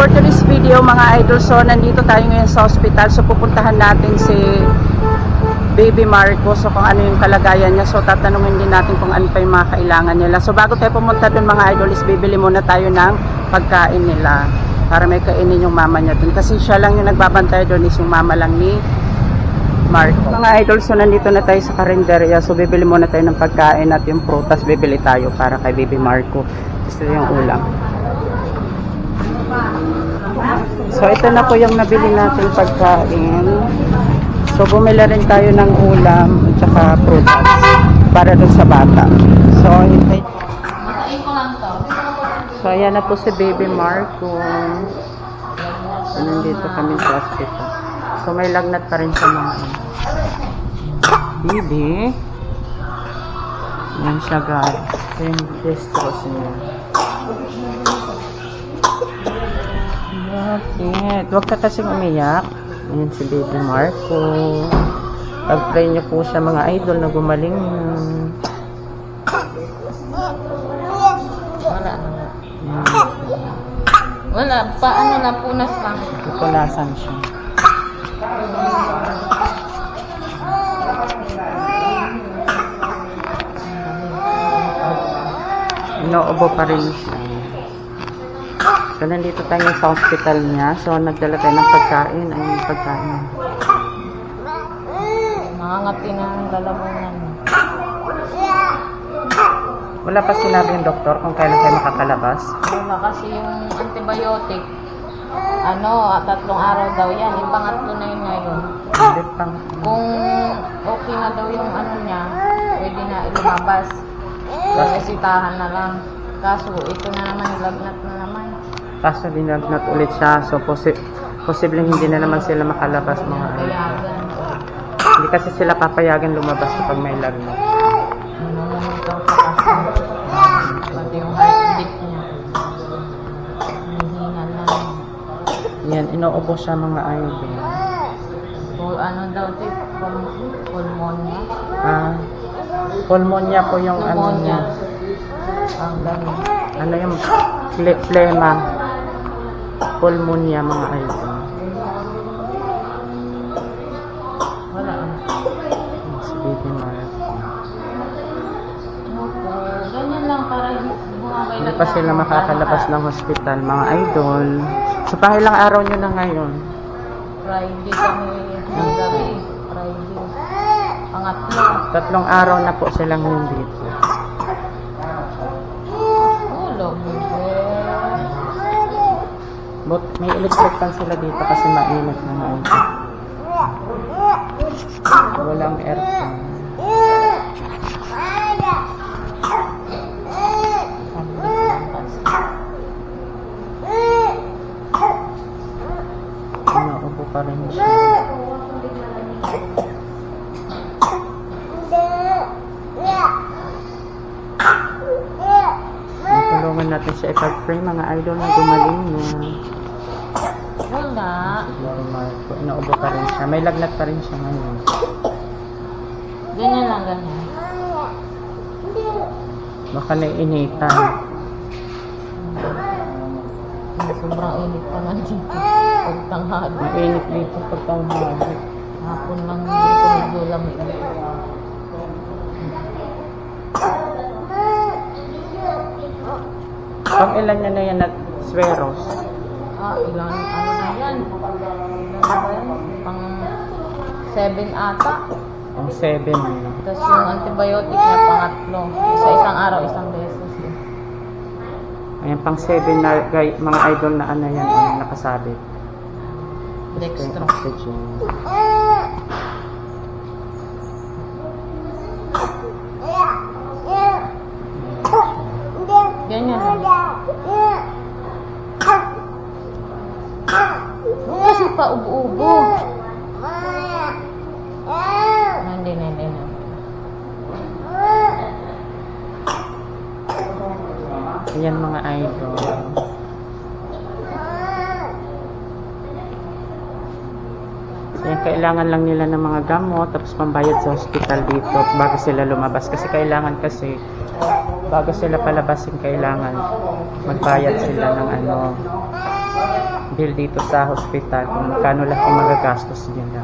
for today's video mga idol, so nandito tayo ngayon sa hospital. So pupuntahan natin si Baby Marco. So kung ano yung kalagayan niya. So tatanungin din natin kung ano pa yung mga kailangan nila. So bago tayo pumunta dun mga idol is bibili muna tayo ng pagkain nila. Para may kainin yung mama niya dun. Kasi siya lang yung nagbabantay dun is yung mama lang ni Marco. Mga idol, so nandito na tayo sa karinderya. So bibili muna tayo ng pagkain at yung prutas bibili tayo para kay Baby Marco. Gusto yung ulam. So ito na po yung nabili natin pagkain. So bumili rin tayo ng ulam at saka prutas para dun sa bata. So hintay. So ayan na po si Baby Marco. So, nandito kami sa hospital. So may lagnat pa rin sa mga. Baby. Yan siya guys. Ito yung distros niya. Bakit? Huwag ka kasing umiyak. Ayan si Baby Marco. Pag-pray niyo po siya mga idol na gumaling. Wala. Wala. Paano na punas lang. Pupulasan siya. Inoobo pa rin siya. So, nandito tayo sa hospital niya. So, nagdala tayo ng pagkain. Ayun yung pagkain. Nakangati ng lalamunan. Wala pa sinabi yung doktor kung kailan tayo makakalabas. Wala kasi yung antibiotic. Ano, tatlong araw daw yan. Yung pangatlo na yun ngayon. Hindi pang... Kung okay na daw yung ano niya, pwede na lumabas. Resitahan na lang. Kaso, ito na naman, lagnat na naman. Kaso dinagnat ulit siya. So, posi posibleng hindi na naman sila makalabas mga ano. Hindi kasi sila papayagan lumabas kapag may lagnat. Ano. Yan, inoobo siya mga. Pul ano daw ito, pul- pulmonya. Ah, pulmonya po yung ano Pulmonya. niya. Ang dami. Ano yung ple- plema. Pulmonya mga idol. Wala. Si Baby Mark. Ganyan lang para Hindi pa sila makakalabas ng hospital mga idol. So, pang ilang araw nyo na ngayon? Friday kami gabi. Friday. Pangatlo. Tatlong araw na po silang nandito. But may electric fan sila dito kasi mainit na ngayon. Walang aircon. Inuubo pa rin siya. Tulungan natin siya ipag-pray mga idol na gumaling na. Wala. Lord Marco, inuubo pa rin siya. May lagnat pa rin siya ngayon. Ganyan lang, ganyan. Baka naiinitan. Sobrang init pa nga dito. Pagtanghali. Mainit dito pag tanghali. Hapon lang dito medyo lamig. Pang ilan niya na yan at sweros? Ah, ilan, ano na yan? Ilan na ba yan? Pang 7 ata. Ang 7 niya. Tapos yung antibiotic niya pangatlo. Sa isang araw, isang beses. eh. Ayan, pang 7 na guy, mga idol na ano yan, ang nakasabit. Dextro. oxygen. Ganyan lang. Huwag kasi pa ubo-ubo. Ah, Hindi hindi na. Ayan mga idol. Yan, kailangan lang nila ng mga gamot tapos pambayad sa hospital dito bago sila lumabas. Kasi kailangan kasi bago sila palabasin kailangan magbayad sila ng ano bill dito sa hospital kung magkano lang yung magagastos nila.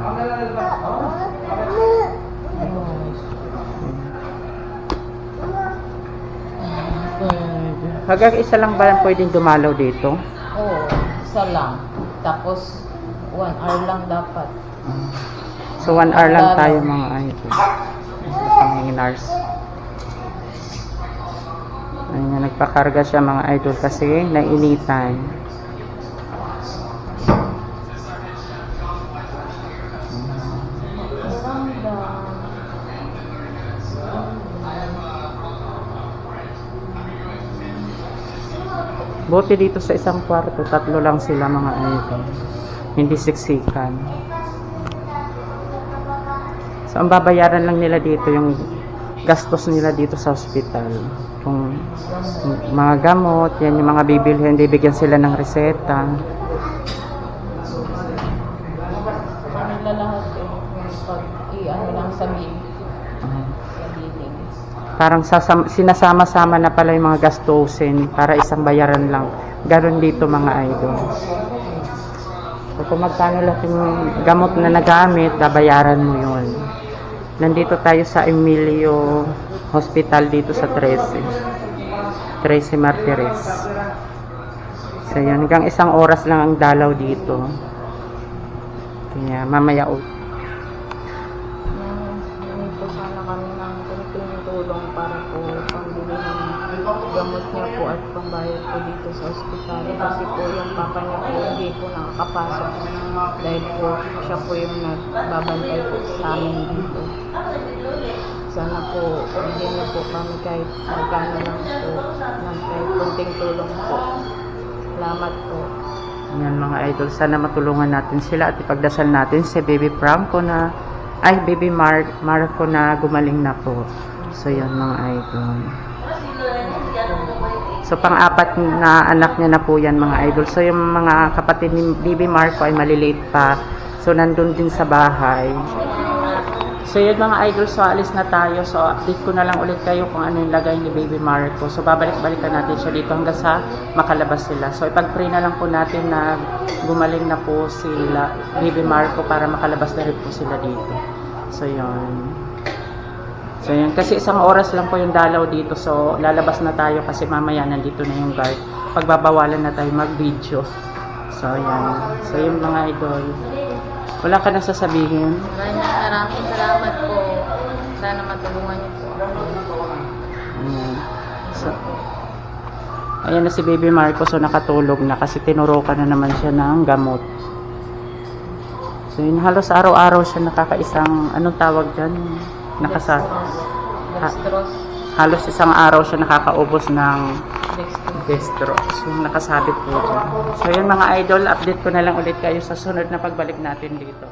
Hanggang isa lang ba pwedeng dumalaw dito? Oo, isa lang. Tapos, one hour lang dapat. So, one hour lang tayo mga idol. Panginars. Ayun nga, nagpakarga siya mga idol kasi nainitan. Buti dito sa isang kwarto, tatlo lang sila mga idol. Hindi siksikan. So, ang babayaran lang nila dito yung gastos nila dito sa hospital. Kung mga gamot, yan yung mga bibilhin, bibigyan sila ng reseta. Kanila lahat eh. Pag i-ano lang sa bill. Sa billing. Parang sasam, sinasama-sama na pala yung mga gastusin para isang bayaran lang. Ganon dito mga idol. So, kung magkano lang yung gamot na nagamit, babayaran mo yun. Nandito tayo sa Emilio Hospital dito sa 13. 13 Martires. So, yan. Hanggang isang oras lang ang dalaw dito. Kaya mamaya po dito sa ospital. Kasi po yung papa niya po hindi po nakakapasok dahil po siya po yung nagbabantay po sa amin dito. Sana po bigyan niyo po kami kahit magkano lang po ng kahit kunting tulong po. Salamat po. Yan mga idol, sana matulungan natin sila at ipagdasal natin si Baby Franco na, ay Baby Mar Marco na gumaling na po. So yan mga idol. So pang-apat na anak niya na po yan mga idol. So yung mga kapatid ni Baby Marco ay maliliit pa. So nandun din sa bahay. So yun mga idol, so alis na tayo. So update ko na lang ulit kayo kung ano yung lagay ni Baby Marco. So babalik-balikan natin siya dito hanggang sa makalabas sila. So ipag-pray na lang po natin na gumaling na po sila, Baby Marco para makalabas na rin po sila dito. So yun. So yun, kasi isang oras lang po yung dalaw dito. So lalabas na tayo kasi mamaya nandito na yung guard. Pagbabawalan na tayo mag-video. So yan. So yung mga idol. Wala ka na sasabihin? Maraming maraming salamat po. Sana matulungan niyo po. Ayan. So, ayan na si Baby Marco. So, nakatulog na kasi tinurukan na naman siya ng gamot. So, yun, halos araw-araw siya nakakaisang, anong tawag dyan? Nakasa, Dextrose. halos isang araw siya nakakaubos ng Dextrose. So, nakasabit po dyan. So, yun mga idol, update ko na lang ulit kayo sa sunod na pagbalik natin dito.